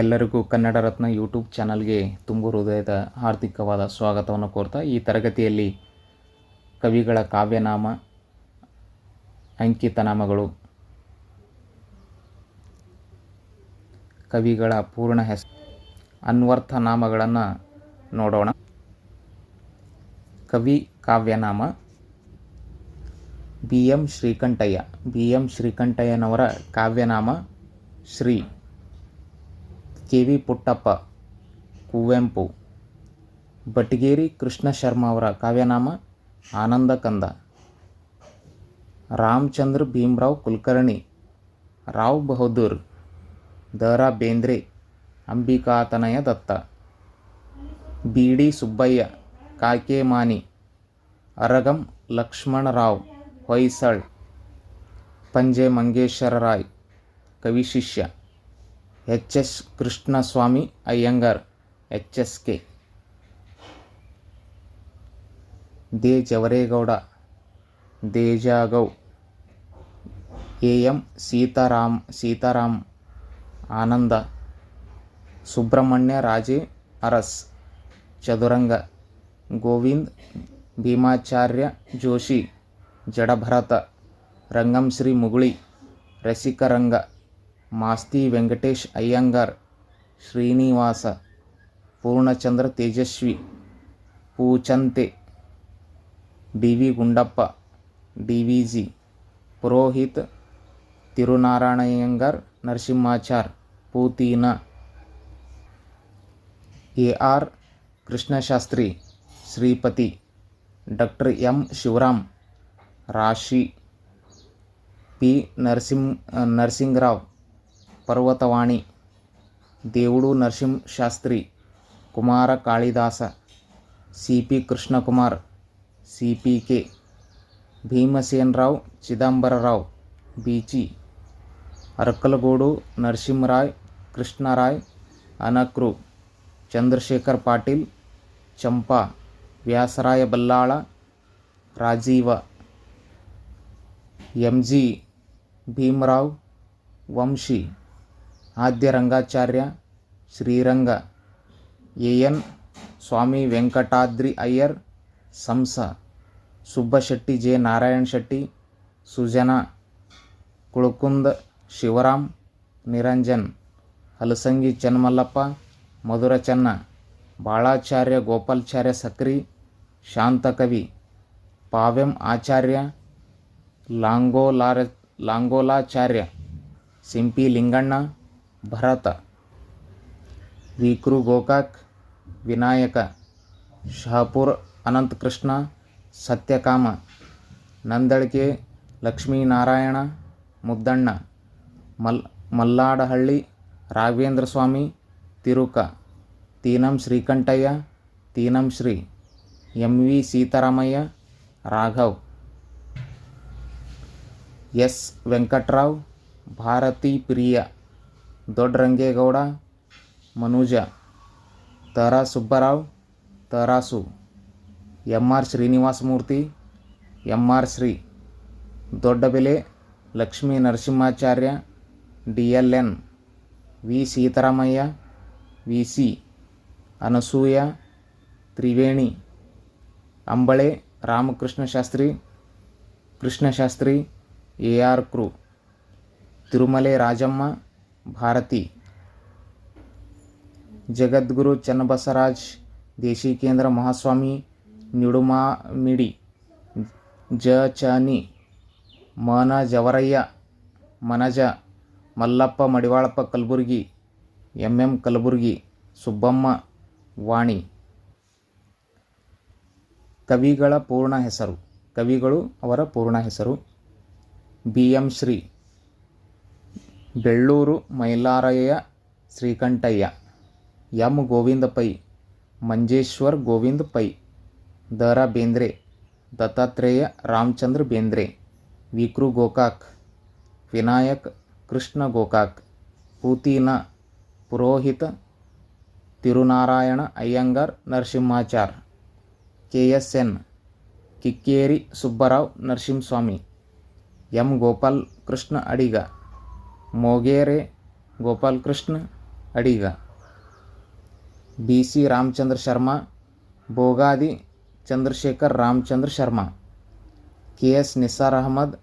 ಎಲ್ಲರಿಗೂ ಕನ್ನಡ ರತ್ನ ಯೂಟ್ಯೂಬ್ ಚಾನಲ್ಗೆ ತುಂಬು ಹೃದಯದ ಹಾರ್ದಿಕವಾದ ಸ್ವಾಗತವನ್ನು ಕೋರ್ತಾ ಈ ತರಗತಿಯಲ್ಲಿ ಕವಿಗಳ ಕಾವ್ಯನಾಮ ಅಂಕಿತನಾಮಗಳು ಕವಿಗಳ ಪೂರ್ಣ ಹೆಸರು, ಅನ್ವರ್ಥ ನಾಮಗಳನ್ನು ನೋಡೋಣ. ಕವಿ ಕಾವ್ಯನಾಮ, B M Srikantaiah. B M ಶ್ರೀಕಂಠಯ್ಯನವರ ಕಾವ್ಯನಾಮ ಶ್ರೀ ಕೆ ವಿ ಪುಟ್ಟಪ್ಪ, ಕುವೆಂಪು ಬಟ್ಗೇರಿ ಕೃಷ್ಣ ಶರ್ಮ ಅವರ ಕಾವ್ಯನಾಮ Ananda Kanda Ramachandra Bhimrao Kulkarni, Rao Bahadur Da Bendre Ambikatanaya Datta. B D Subbaiah, Kakemani, Araga Lakshmanrao Hoysala, Panje Mangeshwara Rai Kavishishya H S Krishnaswamy Iyengar H S K De Javaregowda Dejagou A M Sitaram Sitaram Ananda Subramanya Raje Aras Chaduranga Govind Bhimacharya Joshi Jadabharata Rangamshri Mugali Rasikaranga Masti Venkatesh Iyengar Srinivasa Purnachandra Tejaswi Poochante D V Gundappa D V G Purohit Tirunarayanaiyengar Narasimhachar Putina A R Krishnashastri Sripati doctor M Shivaram Rashi P Narasimha Narasingarao Parvatavani Devudu Narasimha Shastri Kumara Kalidasa C P Krishnakumar C P K Bhimsenrao Chidambararao Beechi Arakalagudu Narasimharai Krishnarai Adya Rangacharya Sriranga A N Swamy Venkatadri Iyer Samsa Subbashetti J Narayana Shetty Sujana Kulkund Shivaram Niranjan Halasangi Chenmallappa Madhurachenna Balacharya Gopalacharya Sakri Shantakavi Pavem Acharya లాంగోలార Langolacharya Simpi Linganna ಮಧುರ ಚೆನ್ನ ಬಾಳಾಚಾರ್ಯ ಗೋಪಾಲಾಚಾರ್ಯ ಸಕ್ರಿ ಶಾಂತಕವಿ ಪಾವ್ಯಂ ಆಚಾರ್ಯ ಲಾಂಗೋಲಾರ ಲಾಂಗೋಲಾಚಾರ್ಯ ಸಿಂಪಿ ಲಿಂಗಣ್ಣ ಭರತ ವಿಕ್ರು ಗೋಕಾಕ್ ವಿನಾಯಕ ಶಹಾಪುರ್ ಅನಂತಕೃಷ್ಣ ಸತ್ಯಕಾಮ ನಂದಳಿಕೆ ಲಕ್ಷ್ಮೀನಾರಾಯಣ ಮುದ್ದಣ್ಣ ಮಲ್ Malladahalli Raghavendra Swami Tiruka Tinam Srikantaiah Tinam Shri M V Sitaramaiah Raghav S Venkatrao Bharathi Priya Doddarangegowda Manuja, Tara Subbarao, Tarasu M R Srinivasamurthy M R Shri Doddabele, Lakshmi Narasimhacharya D L N V Sitaramaiah, V C Anasuya, Triveni, Ambale, Ramakrishna Shastri Krishnashastri A R Kru, Tirumale Rajamma Bharati. Jagadguru Channabasavaraj Deshikendra Mahaswami Nidumamidi Ja Chani Mana Javaraiah, Manaja, Mallappa Madivalappa Kalburgi, M M Kalburgi, Subbamma Vani. ಕವಿಗಳ ಪೂರ್ಣ ಹೆಸರು. ಕವಿಗಳು ಅವರ ಪೂರ್ಣ ಹೆಸರು. B M Shri. Bellur Mylaraiah Srikantaiah M Govinda Pai Manjeshwar Govind Pai Da Ra Bendre Dattatreya Ramachandra Bendre Vikru Gokak Vinayak Krishna Gokak Putina Purohita Tirunarayana Iyengar Narasimhachar K S N Kikkeri Subbarao Narasimhaswamy M Gopal Krishna Adiga Mogeri Gopalakrishna Adiga. B C Ramachandra Sharma Bogadi Chandrashekhar Ramachandra Sharma. K S Nisar Ahmed,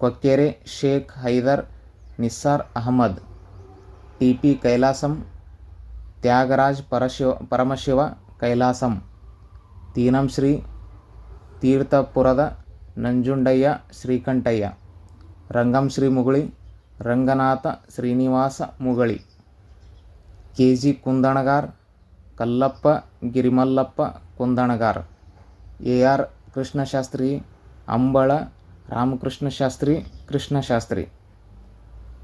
Kokkere Sheikh Haider Nisar Ahmed. T P Kailasam, Tyagaraj Parashiva Paramashiva Kailasam. Tinam Shri ತೀರ್ಥಪುರದ Nanjundaiah Srikantaiah. Rangam Shri Mugali Ranganatha Srinivasa Mugali. K. G. Kundanagar, Kallappa Girimallappa Kundanagar. A. R. Krishnashastri, Ambala Ramakrishna Shastri Krishnashastri.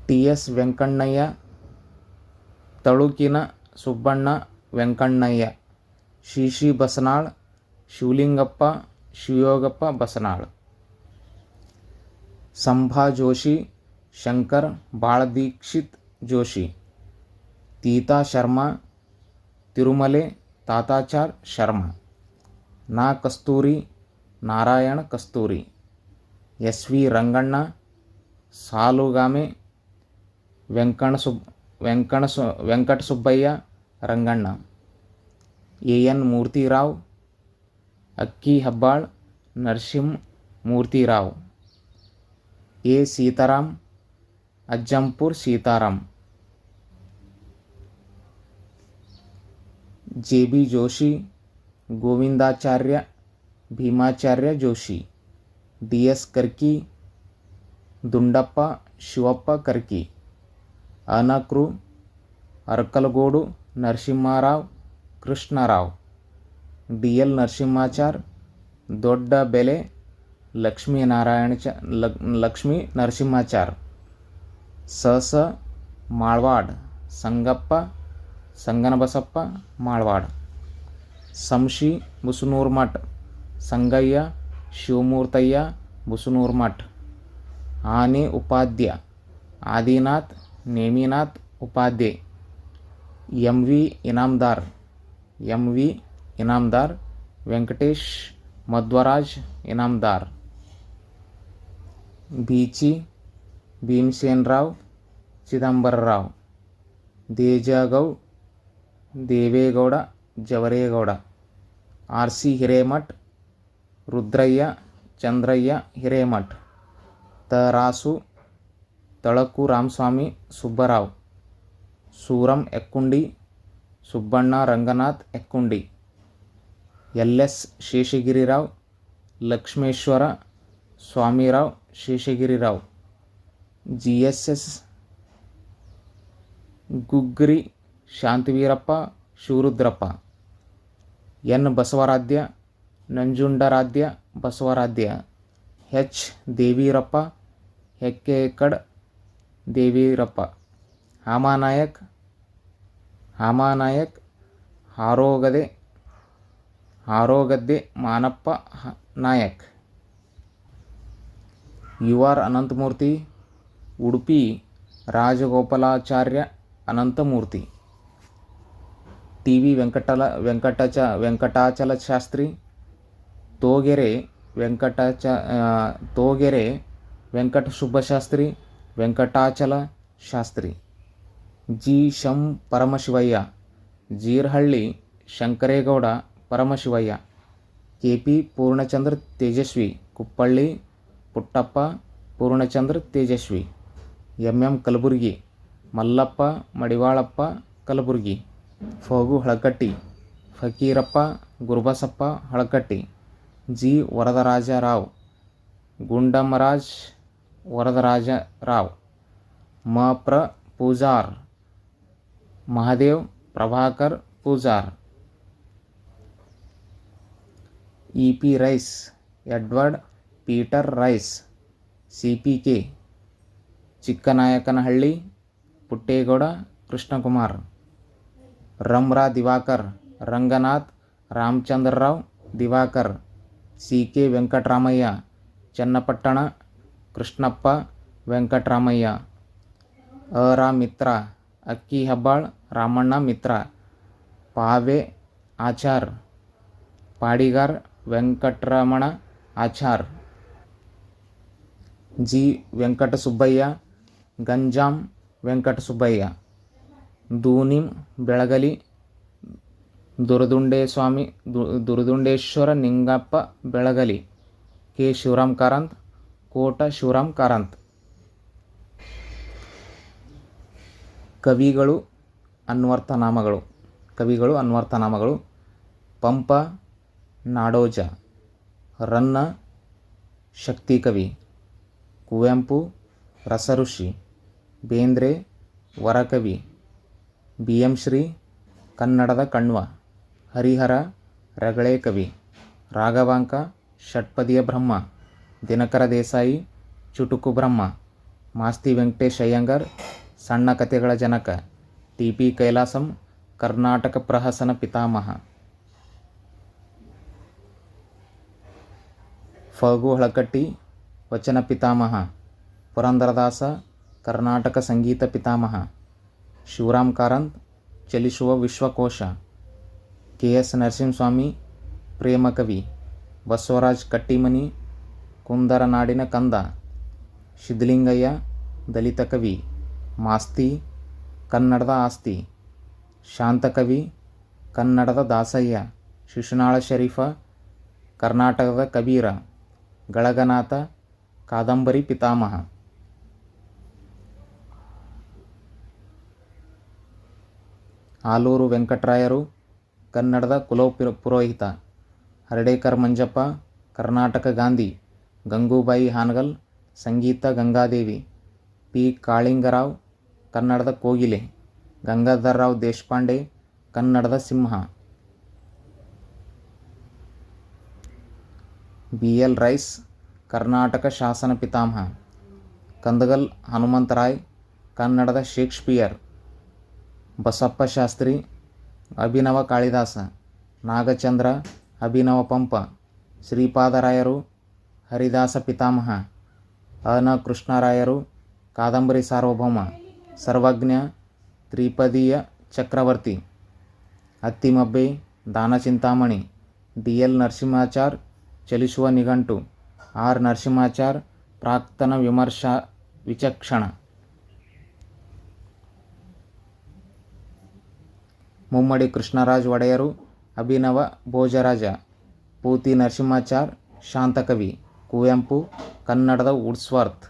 T. S. Venkannaiah, ತಳುಕಿನ Subbanna Venkannaiah. Shishi Basanal, Shivalingappa Shivayogappa Basanal. Sambha Joshi Shankar Baladikshit Joshi Teeta Sharma Tirumale Tatachar Sharma Na Kasturi Narayana Kasturi S V Ranganna Salugame Venkana Sub Venkana Su Venkata Subbaiah Ranganna A N Murthyrao Akki Hebbal Narasimha Murthyrao A Sitaram Ajjampur Sitaram. J B Joshi, Govindacharya, Bhimacharya Joshi, D S Karki, Dundappa Shivappa Karki, Anakru, Arkalagodu, Narasimharao, Krishnarao, D L Narasimhachar, Dodda Bele, Lakshminarayana ಚ ಲಕ್ಷ್ಮೀ ನರಸಿಂಹಾಚಾರ್. सहस माळवाड Sangappa संगनबसप्पा माळवाड. Samshi बुसनूरमठ Sangayya Shivamurtayya Busnurmath Aane Upadhya. Adinath Neminath Upadhye. M V Inamdar. M V Inamdar. Venkatesh Madhvaraj Inamdar. Beechi Bhimsenrao Chidambararao Dejagou Devegowda Javaregowda R C Hiremath Rudraiah Chandraiah Hiremath Tarasu Talakku Ramaswamy Subbarao Suram Ekkundi Subbanna Ranganath Ekkundi L S Seshagirirao Lakshmeshwara Swamirao Seshagirirao. G S S, Gugri, Shantaveerappa, Shivarudrappa. N. Basavaradhya, Nanjundaradhya, Basavaradhya. H. Deveerappa, Hekkekad, Deveerappa. Hamanayak Hamanayak, Harogade, Harogadde, Manappa Nayak. U R Ananthamurthy Udupi Rajagopalacharya Ananthamurthy. T V Venkatala, Venkatacha Venkatachala Shastri Togere Venkatacha Togere Venkata Shastri Venkatachala Shastri G. Sham. Paramashivaiah, Jirhalli Shankaregowda, Paramashivaiah. K. P. Poornachandra Tejaswi, Kuppalli Puttappa Poornachandra Tejaswi. M M Kalburgi, Mallappa, Madivalappa, Kalburgi, Phagu Halakatti, Fakirappa, Gurubasappa Halakatti, G. Varadarajarao Gundamraj Varadarajarao Ma Pra Pujar, Mahadev Prabhakar Pujar, E P Rice, Edward Peter Rice, C P K Chikkanayakanahalli, Puttegowda, Krishnakumar, Ramra Diwakar, Ranganath, Ramachandrarao Diwakar C K Venkataramaiah, Channapatna, Krishnappa Venkataramaiah, Ara Mitra, Akki Hebbal, Ramanna Mitra, Pave Achar, Padigar Venkataramana Achar, G. Venkatasubbaiah Ganjam Venkatasubbaiah, Dunim Belagali, Durdundeswamy, Du, Durdundeshwara Ningappa Belagali, K. Shivaram Karanth, Kota Shivaram Karanth. ಕವಿಗಳು ಅನ್ವರ್ಥನಾಮಗಳು ಕವಿಗಳು ಅನ್ವರ್ಥನಾಮಗಳು ಪಂಪ ನಾಡೋಜ. ರನ್ನ ಶಕ್ತಿ ಕವಿ. ಕುವೆಂಪು ರಸಋಷಿ. ಬೇಂದ್ರೆ, ವರಕವಿ B M Shri, ಕನ್ನಡದ ಕಣ್ವ, ಹರಿಹರ, ರಗಳೆ ಕವಿ, ರಾಘವಾಂಕ, ಷಟ್ಪದಿಯ ಬ್ರಹ್ಮ, ದಿನಕರ ದೇಸಾಯಿ, ಚುಟುಕು ಬ್ರಹ್ಮ, ಮಾಸ್ತಿ ವೆಂಕಟೇಶ್ ಅಯ್ಯಂಗರ್, ಸಣ್ಣ ಕಥೆಗಳ ಜನಕ, ಟಿ ಪಿ ಕೈಲಾಸಂ, ಕರ್ನಾಟಕ ಪ್ರಹಸನ ಪಿತಾಮಹ. ಫಗು ಹಳಕಟ್ಟಿ, ವಚನ ಪಿತಾಮಹ, ಪುರಂದರದಾಸ ಕರ್ನಾಟಕ ಸಂಗೀತ ಪಿತಾಮಹ, ಶಿವರಾಮ್ ಕಾರಂತ್, ಚಲಿಸುವ ವಿಶ್ವಕೋಶ ಕೆ ಎಸ್ ನರಸಿಂಹಸ್ವಾಮಿ ಪ್ರೇಮಕವಿ ಬಸವರಾಜ್ ಕಟ್ಟಿಮನಿ, ಕುಂದರನಾಡಿನ ಕಂದ, ಸಿದ್ಧಲಿಂಗಯ್ಯ, ದಲಿತ ಕವಿ, ಮಾಸ್ತಿ, ಕನ್ನಡದ ಆಸ್ತಿ ಶಾಂತಕವಿ ಕನ್ನಡದ ದಾಸಯ್ಯ, ಶಿಶುನಾಳ ಶರೀಫ, ಕರ್ನಾಟಕದ ಕಬೀರ, ಗಳಗನಾಥ, ಕಾದಂಬರಿ ಪಿತಾಮಹ. ಆಲೂರು ವೆಂಕಟರಾಯರು, ಕನ್ನಡದ ಕುಲೋಪುರ ಪುರೋಹಿತ, ಹರಡೇಕರ್ ಮಂಜಪ್ಪ, ಕರ್ನಾಟಕ ಗಾಂಧಿ, ಗಂಗೂಬಾಯಿ ಹಾನಗಲ್, ಸಂಗೀತ ಗಂಗಾದೇವಿ, ಪಿ ಕಾಳಿಂಗರಾವ್, ಕನ್ನಡದ ಕೋಗಿಲೆ ಗಂಗಾಧರರಾವ್ ದೇಶಪಾಂಡೆ, ಕನ್ನಡದ ಸಿಂಹ. ಬಿ ಎಲ್ ರೈಸ್, ಕರ್ನಾಟಕ ಶಾಸನ ಪಿತಾಮಹ, ಕಂದಗಲ್ ಹನುಮಂತರಾಯ್, ಕನ್ನಡದ ಶೇಕ್ಸ್ಪಿಯರ್. ಬಸಪ್ಪ ಶಾಸ್ತ್ರಿ, ಅಭಿನವ ಕಾಳಿದಾಸ, ನಾಗಚಂದ್ರ, ಅಭಿನವ ಪಂಪ, ಶ್ರೀಪಾದರಾಯರು, ಹರಿದಾಸ ಪಿತಾಮಹ ಅನ ಕೃಷ್ಣರಾಯರು, ಕಾದಂಬರಿ ಸಾರ್ವಭೌಮ, ಸರ್ವಜ್ಞ, ತ್ರಿಪದೀಯ ಚಕ್ರವರ್ತಿ, ಅತ್ತಿಮಬ್ಬೆ, ದಾನಚಿಂತಾಮಣಿ ಡಿ ಎಲ್ ನರಸಿಂಹಾಚಾರ್, ಚಲಿಸುವ ನಿಘಂಟು, ಆರ್. ನರಸಿಂಹಾಚಾರ್, ಪ್ರಾಕ್ತನ ವಿಮರ್ಶಾ ವಿಚಕ್ಷಣ. ಮುಮ್ಮಡಿ ಕೃಷ್ಣರಾಜ್ ಒಡೆಯರು ಅಭಿನವ ಭೋಜರಾಜ ಪೂತಿ ನರಸಿಂಹಾಚಾರ್ ಶಾಂತಕವಿ ಕುವೆಂಪು ಕನ್ನಡದ ವುಡ್ಸ್ವರ್ತ್